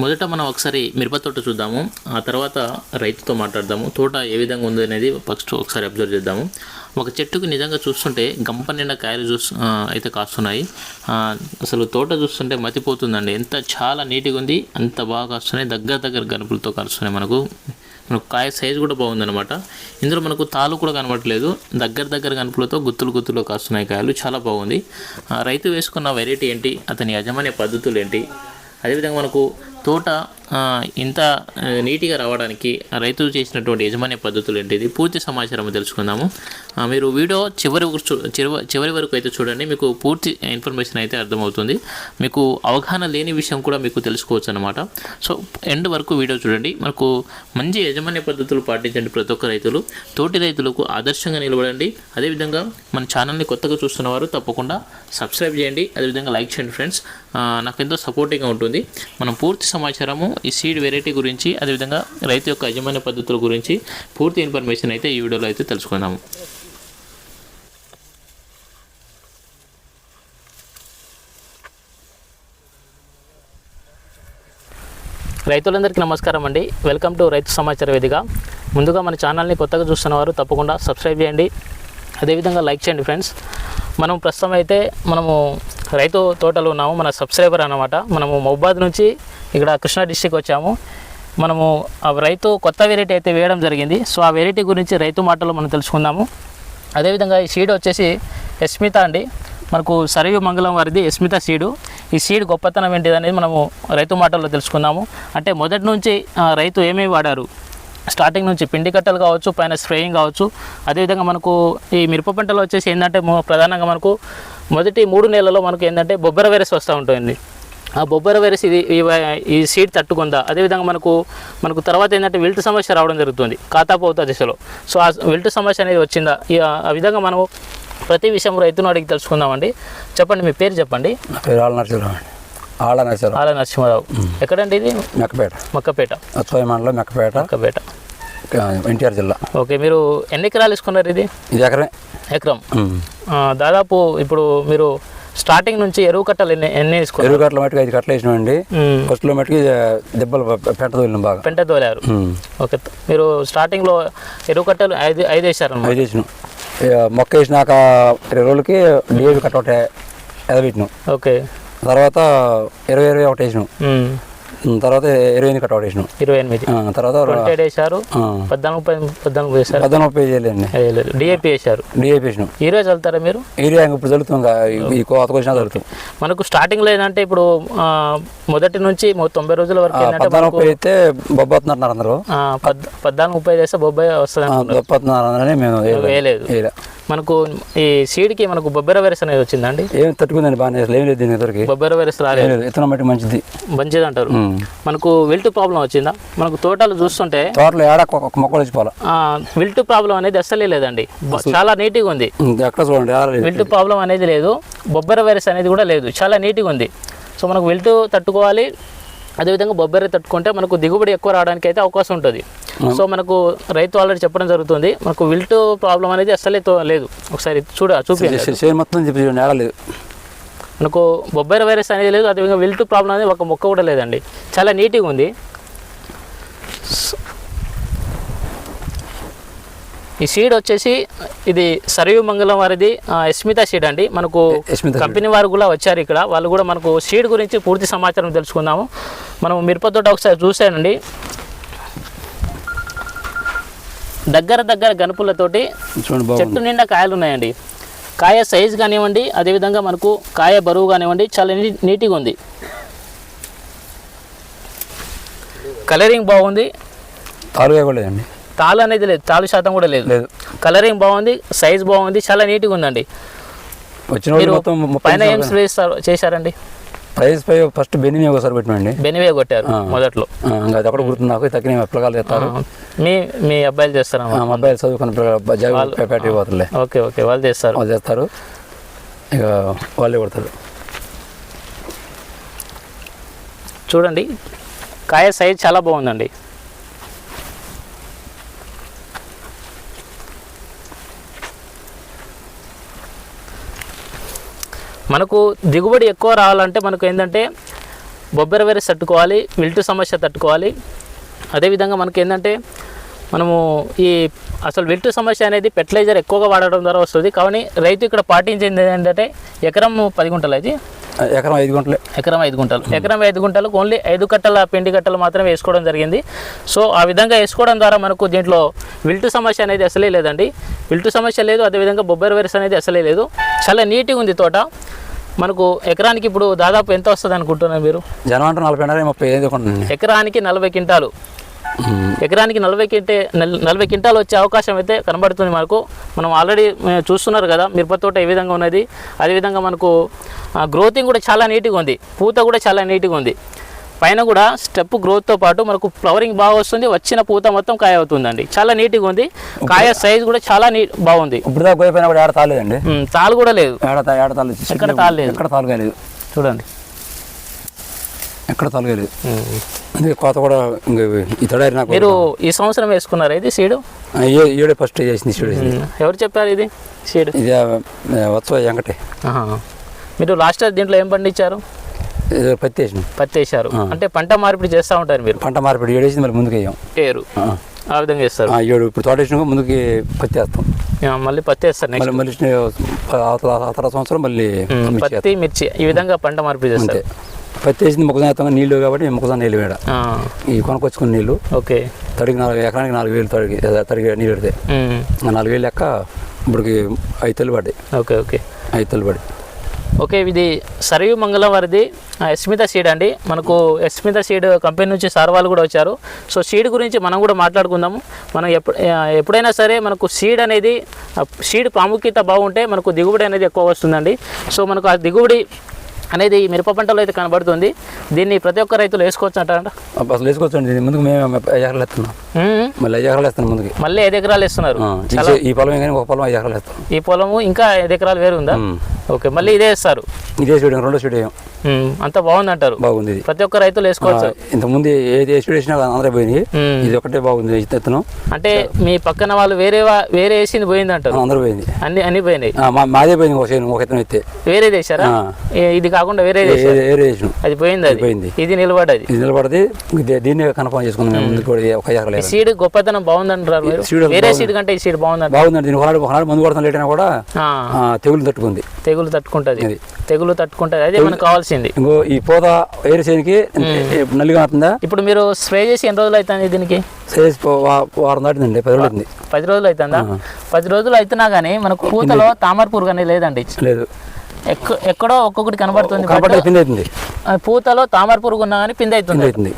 మొదట మనం ఒకసారి మిరప తోట చూద్దాము. ఆ తర్వాత రైతుతో మాట్లాడదాము. తోట ఏ విధంగా ఉంది అనేది ఫస్ట్ ఒకసారి అబ్జర్వ్ చేద్దాము. ఒక చెట్టుకు నిజంగా చూస్తుంటే గంప నిండా కాయలు చూస్ అయితే కాస్తున్నాయి. అసలు తోట చూస్తుంటే మతిపోతుందండి. ఎంత చాలా నీట్గా ఉంది అంత బాగా కాస్తున్నాయి. దగ్గర దగ్గర గనుపులతో కాస్తున్నాయి మనకు. మనకు కాయ సైజు కూడా బాగుందన్నమాట. ఇందులో మనకు తాలు కూడా కనబడట్లేదు దగ్గర దగ్గర కనుపులతో గుత్తులు గుత్తులు కాస్తున్నాయి కాయలు. చాలా బాగుంది. ఆ, రైతు వేసుకున్న వెరైటీ ఏంటి? అతని యజమాని పద్ధతులు ఏంటి? అదేవిధంగా మనకు తోట ఇంత నీట్గా రావడానికి రైతు చేసినటువంటి యజమాని పద్ధతులు ఏంటిది? పూర్తి సమాచారం తెలుసుకుందాము. మీరు వీడియో చివరి చూ- చివరి చివరి వరకు అయితే చూడండి. మీకు పూర్తి ఇన్ఫర్మేషన్ అయితే అర్థమవుతుంది. మీకు అవగాహన లేని విషయం కూడా మీకు తెలుసుకోవచ్చు అనమాట సో ఎండ్ వరకు వీడియో చూడండి. మనకు మంచి యజమాని పద్ధతులు పాటించండి ప్రతి ఒక్క రైతులు. తోటి రైతులకు ఆదర్శంగా నిలబడండి. అదేవిధంగా మన ఛానల్ని కొత్తగా చూస్తున్న వారు తప్పకుండా సబ్స్క్రైబ్ చేయండి. అదేవిధంగా లైక్ చేయండి ఫ్రెండ్స్. నాకు ఎంతో సపోర్టింగ్గా ఉంటుంది. మనం పూర్తి సమాచారము ఈ సీడ్ వెరైటీ గురించి అదేవిధంగా రైతు యొక్క యజమాన్య పద్ధతుల గురించి పూర్తి ఇన్ఫర్మేషన్ అయితే ఈ వీడియోలో అయితే తెలుసుకుందాము. రైతులందరికీ నమస్కారం అండి. వెల్కమ్ టు రైతు సమాచార వేదిక. ముందుగా మన ఛానల్ని కొత్తగా చూస్తున్న వారు తప్పకుండా సబ్స్క్రైబ్ చేయండి. అదేవిధంగా లైక్ చేయండి ఫ్రెండ్స్. మనం ప్రస్తుతం అయితే మనము రైతు తోటలో ఉన్నాము. మన సబ్స్క్రైబర్ అన్నమాట. మనము మహబాద్ నుంచి ఇక్కడ కృష్ణా డిస్టిక్ వచ్చాము. మనము ఆ రైతు కొత్త వెరైటీ అయితే వేయడం జరిగింది. సో ఆ వెరైటీ గురించి రైతు మాటలు మనం తెలుసుకుందాము. అదేవిధంగా ఈ సీడ్ వచ్చేసి ఎస్మిత అండి. మనకు సరియు మంగళం వారిది ఎస్మిత సీడు ఈ సీడ్ గొప్పతనం ఏంటిది అనేది మనము రైతు మాటల్లో తెలుసుకుందాము. అంటే మొదటి నుంచి రైతు ఏమేమి వాడారు? స్టార్టింగ్ నుంచి పిండి కట్టలు కావచ్చు పైన స్ప్రేయింగ్ కావచ్చు. అదేవిధంగా మనకు ఈ మిరప పంటలో వచ్చేసి ఏంటంటే ప్రధానంగా మనకు మొదటి మూడు నెలల్లో మనకు ఏంటంటే బొబ్బర వైరస్ వస్తూ ఉంటుంది ఆ బొబ్బర వైరస్ ఇది ఈ సీడ్ తట్టుకుందా? అదేవిధంగా మనకు మనకు తర్వాత ఏంటంటే విల్ట్ సమస్య రావడం జరుగుతుంది కాతాపోత దిశలో. సో ఆ విల్ట్ సమస్య అనేది వచ్చిందా? ఆ- విధంగా మనము ప్రతి విషయం రైతును అడిగి తెలుసుకుందామండి. చెప్పండి మీ పేరు చెప్పండి. నా పేరు ఆళ్ళ నరసింహరావు అండి. ఆళ్ళ నరసింహరావు. ఆల నరసింహారావు. ఎక్కడండి ఇది? మెక్కపేట. మక్కపేట. అత్వాయి మండలం మెక్కపేట. మక్కపేట. ఎన్టీఆర్ జిల్లా. ఓకే మీరు ఎన్ని ఎకరాలు తీసుకున్నారు ఇది? ఇది ఎకరే. ఎకరం. దాదాపు ఇప్పుడు మీరు స్టార్టింగ్ నుంచి ఎరువు కట్టలు ఎన్ని ఎన్ని వేసుకున్నారు ఎరువు కట్టల మట్టుకు ఐదు కట్టలు వేసినామండి. మ్మ్. ఫస్ట్లో మట్టుకు దెబ్బలు పెట్ట తోలినాం బాగా. పెంట తోలారు. ఓకే. మీరు స్టార్టింగ్లో ఎరువు కట్టలు ఐదు ఐదు వేసారన్నమాట. ఐదు వేసినాం. మొక్క వేసినాక ఇరవై రోజులకి డిఏవి కట్ట ఒకటి ఎదబెట్టినాం. ఓకే. తర్వాత ఇరవై ఇరవై ఒకటి వేసినాం. తర్వాత ఇరవై ఎనిమిది కట్ట ఒకటి వేసినాం ఇరవై ఎనిమిది. తర్వాత ట్వంటీ ఆ, పద్నాలుగు పది పద్నాలుగు పద్దెనిమిది ముప్పై వేయలేండి వేయలేదు డిఏపి వేసారు డిఏపి వేసినాం. ఈరోజు వెళ్తారా మీరు? ఏరియా ఇప్పుడు ఇంకా. ఈ- ఈ కోత వచ్చినా చదువుతాం మనకు స్టార్టింగ్లో ఏంటంటే ఇప్పుడు మొదటి నుంచి తొంభై రోజుల వరకు పద్నాలుగు ముప్పై అయితే బొబ్బతున్నారు అందరూ. పద్నాలుగు ముప్పై చేస్తే బొబ్బాయి వస్తుంది అందరని మేము వేయలేదు. వేయలేదు. వేయలే. మనకు ఈ సీడ్కి మనకు బొబ్బెర వైరస్ అనేది వచ్చిందండి ఏం తట్టుకుందండి బాగానే ఏం లేదు దీని ఇద్దరికి బొబ్బెర వైరస్ రాలేదు. లేదు. ఇతనం బట్టి మంచిది. మంచిది అంటారు. మనకు విల్ట్ ప్రాబ్లం వచ్చిందా మనకు తోటలు చూస్తుంటే తోటలో ఒక మొక్కలు వచ్చిపోవాలి ఆ, విల్ట్ ప్రాబ్లం అనేది అస్సలే లేదండి చాలా నీట్గా ఉంది ఎక్కడ చూడండి విల్ట్ ప్రాబ్లం అనేది లేదు బొబ్బెర వైరస్ అనేది కూడా లేదు చాలా నీట్గా ఉంది సో మనకు విల్ట్ తట్టుకోవాలి అదేవిధంగా బొబ్బెర తట్టుకుంటే మనకు దిగుబడి ఎక్కువ రావడానికి అయితే అవకాశం ఉంటుంది సో మనకు రైతు ఆల్రెడీ చెప్పడం జరుగుతుంది మనకు విల్ట్ ప్రాబ్లం అనేది అస్సలే తో- లేదు ఒకసారి చూడ చూపించండి చే- చేను మొత్తం చెప్పి చూడండి మనకు బొబ్బెర వైరస్ అనేది లేదు అదేవిధంగా విల్ట్ ప్రాబ్లం అనేది ఒక మొక్క కూడా లేదండి. చాలా నీట్గా ఉంది. ఈ సీడ్ వచ్చేసి ఇది సరియు మంగళం వారిది ఆ, ఎస్మిత సీడ్ అండి. మనకు. కంపెనీ వారు కూడా వచ్చారు ఇక్కడ. వాళ్ళు కూడా మనకు సీడ్ గురించి పూర్తి సమాచారం తెలుసుకుందాము. మనం మిరప తోట ఒకసారి చూసానండి దగ్గర దగ్గర గనుపులతోటి చెట్టు నిండా కాయలు ఉన్నాయండి కాయ సైజ్ కానివ్వండి అదేవిధంగా మనకు కాయ బరువు కానివ్వండి చాలా నీట్గా ఉంది. కలరింగ్ బాగుంది. తాలుగా కూడా లేదండి. తాలు అనేది లేదు తాలు శాతం కూడా లేదు. లేదు. కలరింగ్ బాగుంది సైజ్ బాగుంది చాలా నీట్గా ఉందండి. వచ్చిన పైన ఏం చేశారండి? ప్రైస్ పై ఫస్ట్ బెన్ని ఒకసారి పెట్టినండి బెనివే కొట్టారు మొదట్లో. ఇంకా అది అక్కడ గుర్తుంది నాకు తగ్గిన పిల్లగాలు చేస్తారు. మీ మీ అబ్బాయిలు చేస్తారా మా అబ్బాయిలు చదువుకున్న పేటకి పోతుందిలే. ఓకే ఓకే వాళ్ళు చేస్తారు. వాళ్ళు చేస్తారు. ఇక వాళ్ళే కొడతారు. చూడండి కాయ సైజ్ చాలా బాగుందండి. మనకు దిగుబడి ఎక్కువ రావాలంటే మనకు ఏంటంటే బొబ్బెర వైరస్ తట్టుకోవాలి విల్టు సమస్య తట్టుకోవాలి. అదేవిధంగా మనకి ఏంటంటే మనము ఈ అసలు విల్టు సమస్య అనేది ఫెర్టిలైజర్ ఎక్కువగా వాడడం ద్వారా వస్తుంది. కానీ రైతు ఇక్కడ పాటించింది ఏంటంటే ఎకరం పది గుంటలు అయితే ఎకరం ఐదు గంటలే. ఎకరం ఐదు గుంటలు. ఎకరం ఐదు గుంటలకు ఓన్లీ ఐదు కట్టల పిండి కట్టలు మాత్రమే వేసుకోవడం జరిగింది. సో ఆ విధంగా వేసుకోవడం ద్వారా మనకు దీంట్లో విల్టు సమస్య అనేది అసలే లేదండి. విల్టు సమస్య లేదు అదేవిధంగా బొబ్బర్ వైరస్ అనేది అసలే లేదు. చాలా నీట్గా ఉంది తోట. మనకు ఎకరానికి ఇప్పుడు దాదాపు ఎంత వస్తుంది అనుకుంటున్నారు మీరు? జనం అంటే నలభై ముప్పై ఐదు ఎకరానికి నలభై క్వింటాలు. ఎకరానికి నలభై కింటే నల్- నలభై క్వింటాలు వచ్చే అవకాశం అయితే కనబడుతుంది మనకు. మనం ఆల్రెడీ చూస్తున్నారు కదా మిరప తోట ఏ విధంగా ఉన్నది. అదేవిధంగా మనకు గ్రోతింగ్ కూడా చాలా నీట్గా ఉంది. పూత కూడా చాలా నీట్గా ఉంది. పైన కూడా స్టెప్ గ్రోత్తో పాటు మనకు ఫ్లవరింగ్ బాగా వస్తుంది. వచ్చిన పూత మొత్తం కాయ అవుతుందండి. చాలా నీట్గా ఉంది. కాయ సైజ్ కూడా చాలా నీ బాగుంది. ఇప్పుడు దాకా పోయిపోయినా కూడా ఏడ తాలేదండి? తాలు కూడా లేదు ఏడ తాలేదు? ఎక్కడ. ఎక్కడ చూడండి. ఎక్కడ తాలు కాలేదు ఉమ్. అందుకే కోత కూడా ఈ తడారి నాకు మీరు ఈ సంవత్సరం వేసుకున్నారా ఇది సీడు ఏడే ఫస్ట్ చేసింది ఉమ్, ఎవరు చెప్పారు ఇది సీడు ఇది ఆ, వత్స వెంకటే. మీరు లాస్ట్ ఇయర్ దీంట్లో ఏం పండించారు పత్తి వేసిన పత్తి వేశారు అంటే పంట మార్పిడి చేస్తూ ఉంటారు మీరు పంట మార్పిడి ఏడేసింది మళ్ళీ ముందుకు వేయం ఏరు ఆ. విధంగా వేస్తారు ఏడు ఇప్పుడు తోట వేసినాక ముందుకి పత్తి వేస్తాం మళ్ళీ పత్తి వేస్తారు నెక్స్ట్ మళ్ళీ అవతల సంవత్సరం మళ్ళీ. పత్తి మిర్చి ఈ విధంగా పంట మార్పిడి చేస్తారు పత్తి వేసింది మొక్కజొన్న నీళ్ళు కాబట్టి మొక్కజొన్న నీళ్ళు వేడ ఈ కొనుకొచ్చుకున్న నీళ్ళు ఓకే. తడికి నాలుగు ఎకరానికి నాలుగు వేలు తడికి తడిగి నీళ్ళు పెడితే. నాలుగు వేలు లెక్క ఇప్పటికి ఐదు తెల్లు పడ్డాయి. Okay okay. ఐదు తెల్లు పడి ఓకే ఇది సరియు మంగళం వారిది ఆ, ఎస్మిత సీడ్ అండి. మనకు ఎస్మిత సీడ్ కంపెనీ నుంచి సార్ వాళ్ళు కూడా వచ్చారు. సో సీడ్ గురించి మనం కూడా మాట్లాడుకుందాము. మనం ఎప్పుడు ఎప్పుడైనా సరే మనకు సీడ్ అనేది సీడ్ ప్రాముఖ్యత బాగుంటే మనకు దిగుబడి అనేది ఎక్కువ వస్తుందండి. సో మనకు ఆ దిగుబడి అనేది ఈ మిరప పంటలో అయితే కనబడుతుంది. దీన్ని ప్రతి ఒక్క రైతులు వేసుకోవచ్చు అంటారంట అసలు వేసుకోవచ్చండి. దీని ముందుకు మేము ఎకరాలు వేస్తున్నాం. మళ్ళీ ఐదు ఎకరాలు వేస్తాను ముందుకి. మళ్ళీ ఐదు ఎకరాలు వేస్తున్నారు. ఈ- పొలం కానీ ఒక పొలం ఐదు ఎకరాలు వేస్తాం. ఈ పొలము ఇంకా ఐదు ఎకరాలు వేరు ఉందా. ఓకే మళ్ళీ ఇదే వేస్తారు. ఇదే స్టూడియం రెండో స్టూడియం ఉమ్, అంత బాగుంది అంటారు బాగుంది. ప్రతి ఒక్క రైతులు వేసుకోవచ్చు. ఇంతకుముందు ఏది స్టూడియో వేసినా అందరూ ఉమ్. ఇది ఒకటే బాగుంది ఇత్తనం అంటే మీ పక్కన వాళ్ళు వేరే వేరే వేసింది పోయింది అంటారు అందరూ పోయింది. అన్ని అన్ని పోయినాయి. మాదే పోయింది ఒక ఒక ఇతను ఎత్తే వేరే. ఏ- ఇది కాకుండా వేరే ఏరే వేసినాం అది పోయింది అది. పోయింది. ఇది నిలబడ్డది. ఇది నిలబడితే దీ- దీన్ని కన్ఫర్మ్ చేసుకున్నాం ముందుకు కూడా ఒక. సీడ్ గొప్పతనం బాగుందంటారు మీరు? సీడ్ వేరే బాగుంది. సీడ్ కంటే ఈ సీడ్ బాగుందంట బాగుందండి. దీని ఒకనాడు ఒకనాడు మందు కొడతాం లేటైనా కూడా తెగులు తట్టుకుంది. తెగులు తట్టుకుంటది. తెగులు తట్టుకుంటది. అదే మనకు కావాల్సింది ఇంకో ఈ పూత ఏరు చేనికి నల్లిగా అవుతుందా ఇప్పుడు మీరు స్ప్రే చేసి ఎన్ని రోజులు అవుతుంది దీనికి? వారం దాటిందండి పది రోజులు పది రోజులు అవుతుందా? పది రోజులు అవుతున్నా కానీ మనకు పూతలో తామర పురుగు అనేది లేదండి. లేదు. ఎక్క ఎక్కడో ఒక్కొక్కటి కనబడుతుంది ఆ పూతలో తామర పురుగు ఉన్నా కానీ పిండి పిండి అవుతుంది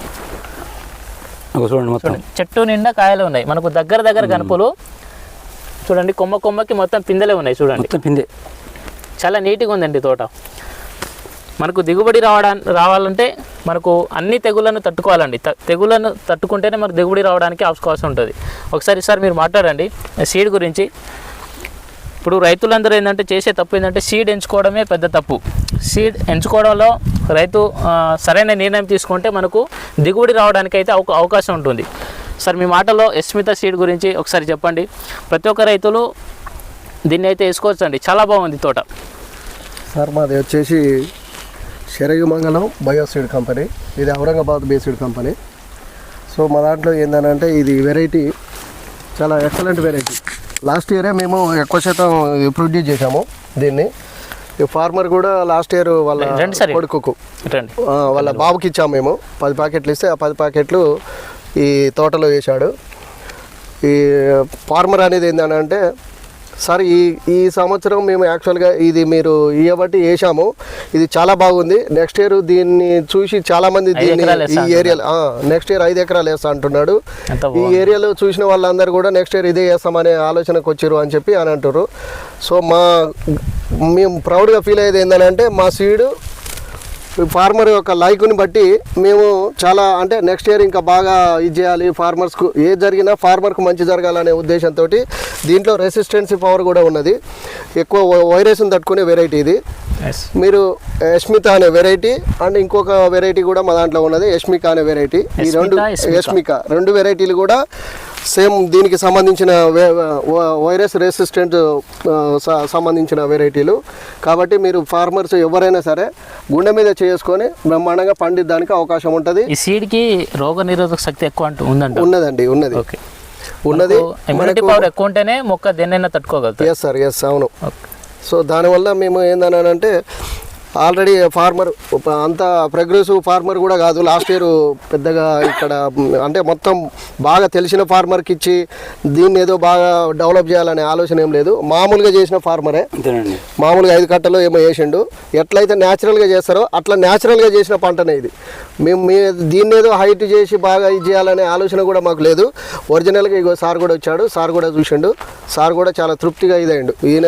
చూడండి మొత్తం. చెట్టు నిండా కాయలు ఉన్నాయి. మనకు దగ్గర దగ్గర కనుపులు చూడండి కొమ్మ కొమ్మకి మొత్తం పిందెలే ఉన్నాయి చూడండి. పిండి. చాలా నీట్గా ఉందండి తోట. మనకు దిగుబడి రావడానికి రావాలంటే మనకు అన్ని తెగుళ్ళను తట్టుకోవాలండి. త- తెగుళ్ళను తట్టుకుంటేనే మనకు దిగుబడి రావడానికి అవకాశం ఉంటుంది. ఒకసారి సార్ మీరు మాట్లాడండి. సీడ్ గురించి. ఇప్పుడు రైతులందరూ ఏంటంటే చేసే తప్పు ఏంటంటే సీడ్ ఎంచుకోవడమే పెద్ద తప్పు. సీడ్ ఎంచుకోవడంలో రైతు సరైన నిర్ణయం తీసుకుంటే మనకు దిగుబడి రావడానికి అయితే అవకా- అవకాశం ఉంటుంది. సార్ మీ మాటలో ఎస్మిత సీడ్ గురించి ఒకసారి చెప్పండి. ప్రతి ఒక్క రైతులు దీన్ని అయితే వేసుకోవచ్చు అండి చాలా బాగుంది తోట. సార్ మాది వచ్చేసి శరయుమంగళం బయోసీడ్ కంపెనీ. ఇది ఔరంగాబాద్ బేస్డ్ కంపెనీ. సో మా దాంట్లో ఏంటంటే ఇది వెరైటీ చాలా ఎక్సలెంట్ వెరైటీ. లాస్ట్ ఇయరే మేము ఎక్కువ శాతం ప్రొడ్యూస్ చేసాము దీన్ని. ఈ ఫార్మర్ కూడా లాస్ట్ ఇయర్ వాళ్ళ. కొడుకుకు వాళ్ళ బాబుకి ఇచ్చాము మేము. పది ప్యాకెట్లు ఇస్తే ఆ పది ప్యాకెట్లు ఈ తోటలో వేశాడు. ఈ ఫార్మర్ అనేది ఏంటంటే సార్ ఈ ఈ సంవత్సరం మేము యాక్చువల్గా ఇది మీరు ఇవ్వబట్టి వేసాము ఇది చాలా బాగుంది. నెక్స్ట్ ఇయర్ దీన్ని చూసి చాలా మంది దీన్ని ఈ ఏరియాలో నెక్స్ట్ ఇయర్ ఐదు ఎకరాలు వేస్తా అంటున్నాడు. ఈ ఏరియాలో చూసిన వాళ్ళందరూ కూడా నెక్స్ట్ ఇయర్ ఇదే చేస్తామనే ఆలోచనకు వచ్చారు అని చెప్పి అని అంటారు సో మా మేము ప్రౌడ్గా ఫీల్ అయ్యేది ఏంటంటే మా సీడు ఫార్మర్ యొక్క లైక్ని బట్టి మేము చాలా అంటే నెక్స్ట్ ఇయర్ ఇంకా బాగా ఇది చేయాలి ఫార్మర్స్కు ఏ జరిగినా ఫార్మర్కు మంచి జరగాలనే ఉద్దేశంతో దీంట్లో రెసిస్టెన్సీ పవర్ కూడా ఉన్నది. ఎక్కువ వైరస్ని తట్టుకునే వెరైటీ ఇది. మీరు యష్మిత అనే వెరైటీ అండ్ ఇంకొక వెరైటీ కూడా మా దాంట్లో ఉన్నది యష్మిక అనే వెరైటీ ఈ రెండు. యష్మిక రెండు వెరైటీలు కూడా సేమ్ దీనికి సంబంధించిన వైరస్ రెసిస్టెంట్ సంబంధించిన వెరైటీలు. కాబట్టి మీరు ఫార్మర్స్ ఎవరైనా సరే గుండె మీద చేసుకొని బ్రహ్మాండంగా పండిద్దానికి అవకాశం ఉంటుంది. ఈ సీడ్కి రోగ నిరోధక శక్తి ఎక్కువ అంటూ ఉందంట? ఉన్నదండి ఉన్నది. ఓకే. ఉన్నది. ఇమ్యూనిటీ పవర్ ఎక్కువ ఉంటేనే మొక్క దేన్నైనా తట్టుకోగలుగుతుంది ఎస్ సార్ ఎస్ అవును. సో దానివల్ల మేము ఏందనంటే ఆల్రెడీ ఫార్మర్ అంత ప్రోగ్రెసివ్ ఫార్మర్ కూడా కాదు. లాస్ట్ ఇయర్ పెద్దగా ఇక్కడ అంటే మొత్తం బాగా తెలిసిన ఫార్మర్కి ఇచ్చి దీన్ని ఏదో బాగా డెవలప్ చేయాలనే ఆలోచన ఏం లేదు. మామూలుగా చేసిన ఫార్మరే. మామూలుగా ఐదు కట్టలు ఏమో వేసిండు. ఎట్లయితే న్యాచురల్గా చేస్తారో అట్లా న్యాచురల్గా చేసిన పంటనే ఇది. మేము మీ దీన్ని ఏదో హైట్ చేసి బాగా ఇది చేయాలనే ఆలోచన కూడా మాకు లేదు. ఒరిజినల్గా ఇగో సార్ కూడా వచ్చాడు. సార్ కూడా చూసిండు. సార్ కూడా చాలా తృప్తిగా ఇదైండు. ఈయన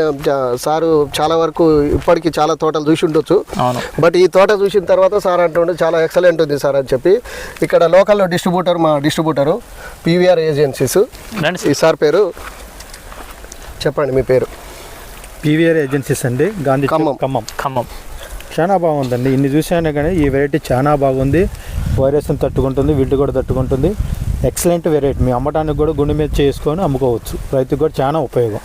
సారు చాలా వరకు ఇప్పటికి చాలా తోటలు చూసి ఉండొచ్చు అవును. బట్ ఈ తోట చూసిన తర్వాత సార్ అంటుండే చాలా ఎక్సలెంట్ ఉంది సార్ అని చెప్పి. ఇక్కడ లోకల్లో డిస్ట్రిబ్యూటర్ మా డిస్ట్రిబ్యూటరు పీవీఆర్ ఏజెన్సీస్. ఈ సార్ పేరు? చెప్పండి మీ పేరు. పీవీఆర్ ఏజెన్సీస్ అండి. గాంధీ ఖమ్మం. ఖమ్మం. ఖమ్మం. చాలా బాగుందండి. ఇన్ని చూసాను కానీ ఈ వెరైటీ చాలా బాగుంది. వైరస్ని తట్టుకుంటుంది వీటి కూడా తట్టుకుంటుంది. ఎక్సలెంట్ వెరైటీ మీ అమ్మటానికి కూడా గుండె మీద చేసుకొని అమ్ముకోవచ్చు. రైతుకు కూడా చాలా ఉపయోగం.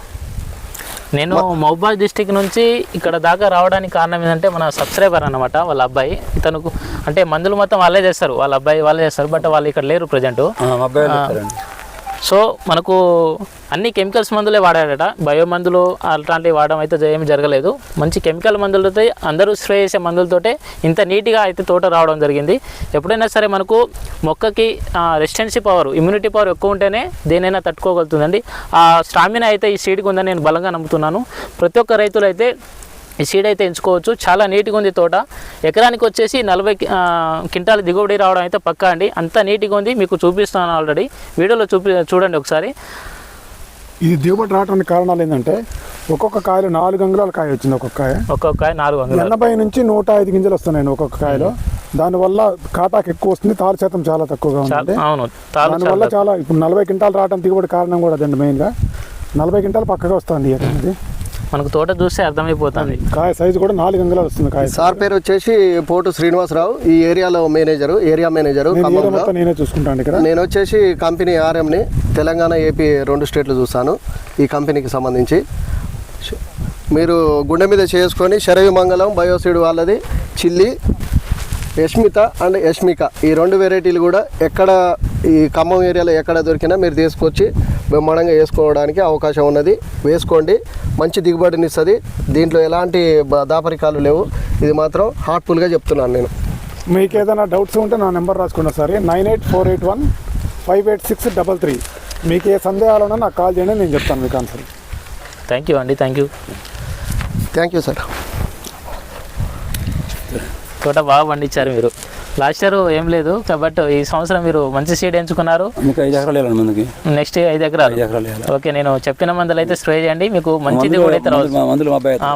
నేను మహబాద్ డిస్టిక్ నుంచి ఇక్కడ దాకా రావడానికి కారణం ఏంటంటే మన సబ్స్క్రైబర్ అన్నమాట వాళ్ళ అబ్బాయి. ఇతనుకు అంటే మందులు మొత్తం వాళ్ళే చేస్తారు. వాళ్ళ అబ్బాయి వాళ్ళే చేస్తారు బట్ వాళ్ళు ఇక్కడ లేరు ప్రజెంట్. మా అబ్బాయి చెప్తారండి సో మనకు అన్ని కెమికల్స్ మందులే వాడాడట బయో మందులు అట్లాంటివి వాడడం అయితే ఏమి జరగలేదు. మంచి కెమికల్ మందులతో అందరూ స్ప్రే చేసే మందులతోటే ఇంత నీట్గా అయితే తోట రావడం జరిగింది. ఎప్పుడైనా సరే మనకు మొక్కకి రెసిస్టెన్సీ పవర్ ఇమ్యూనిటీ పవర్ ఎక్కువ ఉంటేనే దేనైనా తట్టుకోగలుగుతుందండి. ఆ స్టామినా అయితే ఈ సీడ్కి ఉందని నేను బలంగా నమ్ముతున్నాను. ప్రతి ఒక్క రైతులు అయితే ఈ సీడ్ అయితే ఎంచుకోవచ్చు. చాలా నీట్గా ఉంది తోట. ఎకరానికి వచ్చేసి నలభై క్వింటాల దిగుబడి రావడం అయితే పక్కా అండి. అంత నీట్గా ఉంది. మీకు చూపిస్తాను ఆల్రెడీ. వీడియోలో చూపి చూడండి ఒకసారి. ఇది దిగుబడి రావడానికి కారణాలు ఏంటంటే ఒక్కొక్క కాయలో నాలుగు అంగుళాల కాయ వచ్చింది ఒక్కొక్క కాయ. ఒక్కొక్క నాలుగు వందలు ఎనభై నుంచి నూట ఐదు గింజలు వస్తున్నాయి ఒక్కొక్క కాయలో. దానివల్ల కాటాకు ఎక్కువ వస్తుంది. తాలు శాతం చాలా తక్కువగా ఉంటుంది అవును. దానివల్ల చాలా ఇప్పుడు నలభై క్వింటాలు రావడం దిగుబడి కారణం కూడా అదండి మెయిన్గా నలభై క్వింటాలు పక్కగా వస్తుంది అనేది మనకు తోట చూస్తే అర్థమైపోతుంది. కాయ సైజు కూడా నాలుగు అంగుళాలు వస్తుంది కాయ. సార్ పేరు వచ్చేసి పోటు శ్రీనివాసరావు ఈ ఏరియాలో మేనేజరు ఏరియా మేనేజరు నేను ఖమ్మంలో చూసుకుంటాను ఇక్కడ. నేను వచ్చేసి కంపెనీ ఆర్ఎంని తెలంగాణ ఏపీ రెండు స్టేట్లు చూస్తాను ఈ కంపెనీకి సంబంధించి. మీరు గుండె మీద చేసుకొని శరవి మంగళం బయోసీడ్ వాళ్ళది చిల్లి యష్మిత అండ్ యష్మిక. ఈ రెండు వెరైటీలు కూడా ఎక్కడ ఈ ఖమ్మం ఏరియాలో ఎక్కడ దొరికినా మీరు తీసుకొచ్చి బ్రహ్మాండంగా వేసుకోవడానికి అవకాశం ఉన్నది. వేసుకోండి. మంచి దిగుబడిని ఇస్తుంది. దీంట్లో ఎలాంటి దాపరికాలు లేవు. ఇది మాత్రం హార్ట్ఫుల్గా చెప్తున్నాను నేను. మీకు ఏదైనా డౌట్స్ ఉంటే నా నెంబర్ రాసుకున్నా సరే nine eight four eight one five eight six double three. మీకు ఏ సందేహాలు ఉన్నా నాకు కాల్ చేయండి నేను చెప్తాను మీకు ఆన్సర్. థ్యాంక్ యూ అండి. Thank you thank you sir. తోట బాగా పండించారు మీరు. లాస్ట్ ఇయర్ ఏం లేదు కాబట్టి ఈ సంవత్సరం మీరు మంచి సీడ్ ఎంచుకున్నారు. మీకు ఐదు ఎకరాలు నెక్స్ట్ ఐదు ఎకరాలు. ఓకే నేను చెప్పిన మందులు అయితే స్ప్రే చేయండి మీకు మంచి దిగుబడి అయితే.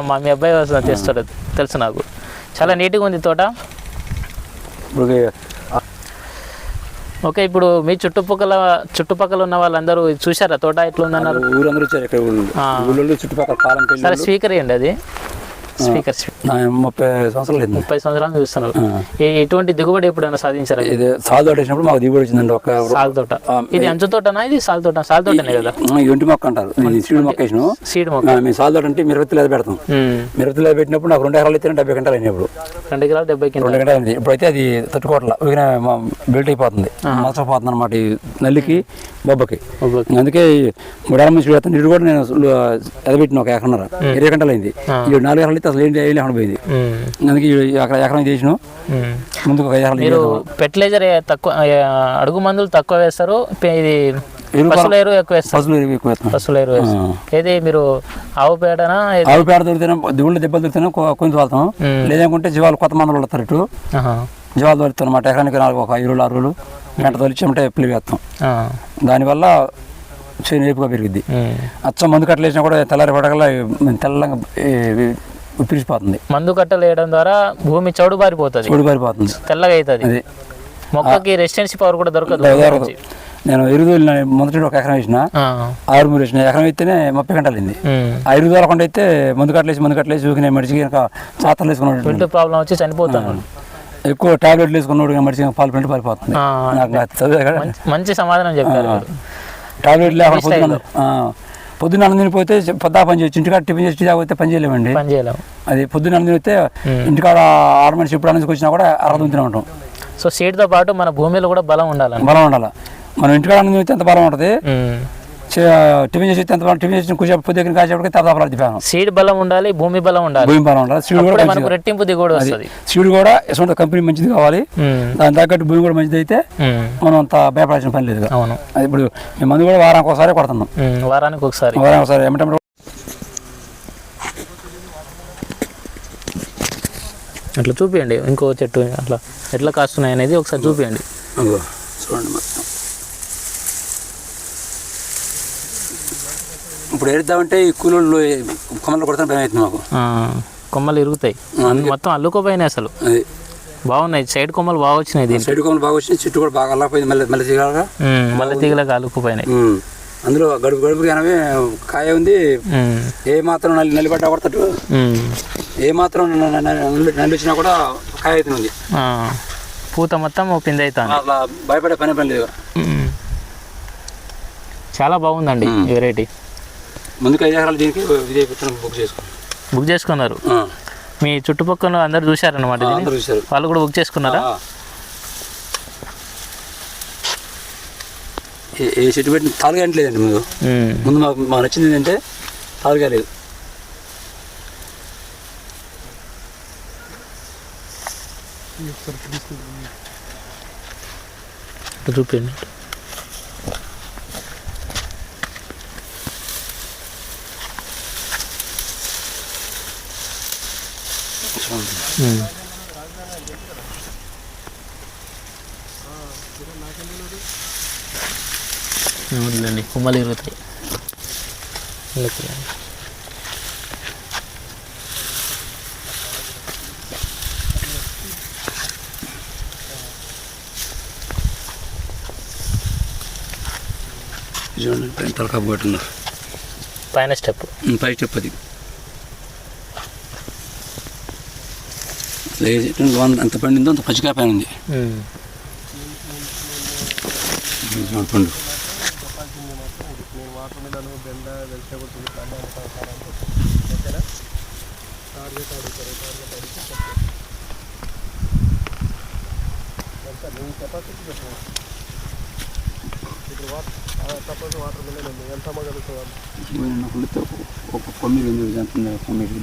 మా మా అబ్బాయి తెస్తాడు తెలుసు నాకు. చాలా నీట్గా ఉంది తోట. ఓకే ఇప్పుడు మీ చుట్టుపక్కల చుట్టుపక్కల ఉన్న వాళ్ళందరూ చూసారా తోట ఎట్లా ఉందన్నారు ఊరందరూ వచ్చారు ఇక్కడ ఊళ్ళు చుట్టుపక్కల సరే అది. స్పీకర్ ముప్పై సంవత్సరాలు ముప్పై సంవత్సరాలు చూస్తున్నారు. ఎటువంటి దిగుబడి ఎప్పుడైనా సాధించారా? ఇది సాగు తోట వేసినప్పుడు మాకు దిగుబడి వచ్చిందండి ఒక సాల్ తోట. ఇది అంచు తోటనా? ఇది సాల్ తోట. సాల్ తోటనే కదా? ఒంటి మొక్క అంటారు. సీడ్ మొక్క. వేసినాం సీడ్ మొక్క. మేము సాగు తోట అంటే మిరపత్తులు అది పెడతాం. ఉమ్. మిరపత్తులు అది పెట్టినప్పుడు నాకు రెండు ఎకరాలు అయితే డెబ్బై గంటలు అయినప్పుడు రెండు ఎకరాలు డెబ్బై రెండు గంటలు అయింది ఇప్పుడైతే అది తట్టుకోవట్ల. బెల్ట్ అయిపోతుంది. మోసపోతుంది అనమాట ఈ నల్లికి బొబ్బకి. అందుకే మూడేళ్ళ నుంచి నీరు కూడా నేను ఎదబెట్టిన ఒక ఎకరన్నర. ఇరవై గంటలు అయింది. ఈ నాలుగు ఎకరాలు అయితే అసలు ఏంటి లేకుండా పోయింది. అందుకే ఈ ఎకరా ఎకరం చేసినాం. ముందుకు ఒక ఐదు ఎకరాలు మీరు. ఫెర్టిలైజర్ తక్కువ అడుగు మందులు తక్కువ వేస్తారు ఇది పశువుల ఎరువు ఎక్కువ ఎరువు ఎక్కువ వేస్తున్నాం. పశువుల ఎరువు వేస్తారు ఏది మీరు ఆవు పేడనా ఏది? ఆవు పేడ దొరికితేనే దిగుళ్ళు దెబ్బలు దొరికితేనే కొంచెం వాళ్తాం. లేదనుకుంటే జీవాలు కొత్త మందులు పడతారు ఇటు. జీవాలు దొరుకుతాయి అనమాట ఎకరానికి నాలుగు ఒక ఆరు రోజులు గంట అంటే పిల్లి వేస్తాం. దానివల్ల చేను ఏపుగా పెరిగిద్ది ఉమ్. అచ్చం మందు కట్టలేసినా కూడా తెల్లారి పడగల తెల్లగా పిలిచిపోతుంది మందు కట్టలు వేయడం ద్వారా భూమి చౌడు బారిపోతుంది చూడు పారిపోతుంది తెల్లగా అవుతుంది మొక్కకి రెసిస్టెన్సీ పవర్ కూడా దొరకదు. నేను ఎరువులు మొదటి ఒక ఎకరం వేసిన. ఆరు మూడు వేసిన ఎకరం అయితేనే ముప్పై గంటలు అయింది. ఆ ఎరువు దొరకకుండా అయితే మందు కట్టలేసి మందు కట్టలేసి ఊకిన మడిచి చాతలు వేసుకున్నాడు ప్రాబ్లం వచ్చి చనిపోతాను ఎక్కువ టాబ్లెట్లు వేసుకున్నాడు మడిచి పాలు పిండి పారిపోతుంది. నాకు మంచి సమాధానం చెప్పారు టాబ్లెట్ లేకుండా పొద్దున్న అన్నం తినిపోతే పొద్దా పని చేయొచ్చు. ఇంటికాడ టిఫిన్ చేసి తాగితే పని చేయలేమండి. పని చేయలేము. అది పొద్దున్న అన్నం తినితే ఇంటికాడ ఆరు మనిషి ఇప్పుడు అన్నం వచ్చినా కూడా అరవై తినే ఉంటాం సో సీడ్తో పాటు మన భూమిలో కూడా బలం ఉండాలండి. బలం ఉండాలి. మనం ఇంటికాడ అన్నం తినితే ఎంత బలం ఉంటుంది? టిఫిన్ చేసి ఎంత టిఫిన్ చేసి కూర్చో పొద్దు దగ్గర కాసేపటికి తప్పలు తిప్పాను సీడ్ బలం ఉండాలి భూమి బలం ఉండాలి. భూమి బలం ఉండాలి. సీడ్ కూడా మనకు రెట్టింపు దిగుబడి వస్తుంది. సీడ్ కూడా ఎటువంటి కంపెనీ మంచిది కావాలి. దాని తగ్గట్టు భూమి కూడా మంచిది అయితే. మనం అంత భయపడాల్సిన పని లేదు. అవును. ఇప్పుడు మేము మందు కూడా వారానికి ఒకసారి కొడుతున్నాం. వారానికి ఒకసారి. వారానికి ఒకసారి ఏమంటే అట్లా చూపియండి. ఇంకో చెట్టు అట్లా ఎట్లా కాస్తున్నాయి అనేది ఒకసారి చూపియండి. చూడండి ఇప్పుడు ఏడుద్దామంటే ఈ కూలీళ్ళు కొమ్మలు కొడతాను భయం అవుతుంది మాకు. కొమ్మలు ఇరుగుతాయి. మొత్తం అల్లుకోపోయినాయి అసలు. అది. బాగున్నాయి. సైడ్ కొమ్మలు బాగా వచ్చినాయి సైడ్ కొమ్మలు బాగా వచ్చినాయి చెట్టు కూడా బాగా అల్లకపోయింది మళ్ళీ మళ్ళీ తీగలగా. మళ్ళీ తీగలకు అల్లుకుపోయినాయి. అందులో గడుపు గడుపు కానీ కాయ ఉంది. ఏ మాత్రం నల్లి నల్లిపడ్డా కూడా తట్టు ఉమ్. ఏ మాత్రం నల్లి వచ్చినా కూడా కాయ అవుతుంది. పూత మొత్తం పిండి అవుతుంది. అట్లా భయపడే పని పని లేదు. చాలా బాగుందండి వెరైటీ. ముందుకు ఐదు ఎకరాలు దీనికి విజయ విత్తనం బుక్ చేసుకో బుక్ చేసుకున్నారు? మీ చుట్టుపక్కల అందరు చూశారనమాట? అందరూ చూశారు. వాళ్ళు కూడా బుక్ చేసుకున్నారా. ఏ- చెట్టు పెట్టి తాలుగా లేదండి ముందు. ముందు మాకు మాకు నచ్చింది ఏంటంటే తాలుగా లేదు ఉమ్. అవునులేండి కొమ్మలు ఇరుగుతాయి. చూడండి పైన పైన స్టెప్ పై స్టెప్ అది ఏ చెట్టు వంద ఎంత పండిందో అంత పచ్చికాయ పైన ఉంది పండు ఒక కొమ్మిది కొమ్మిది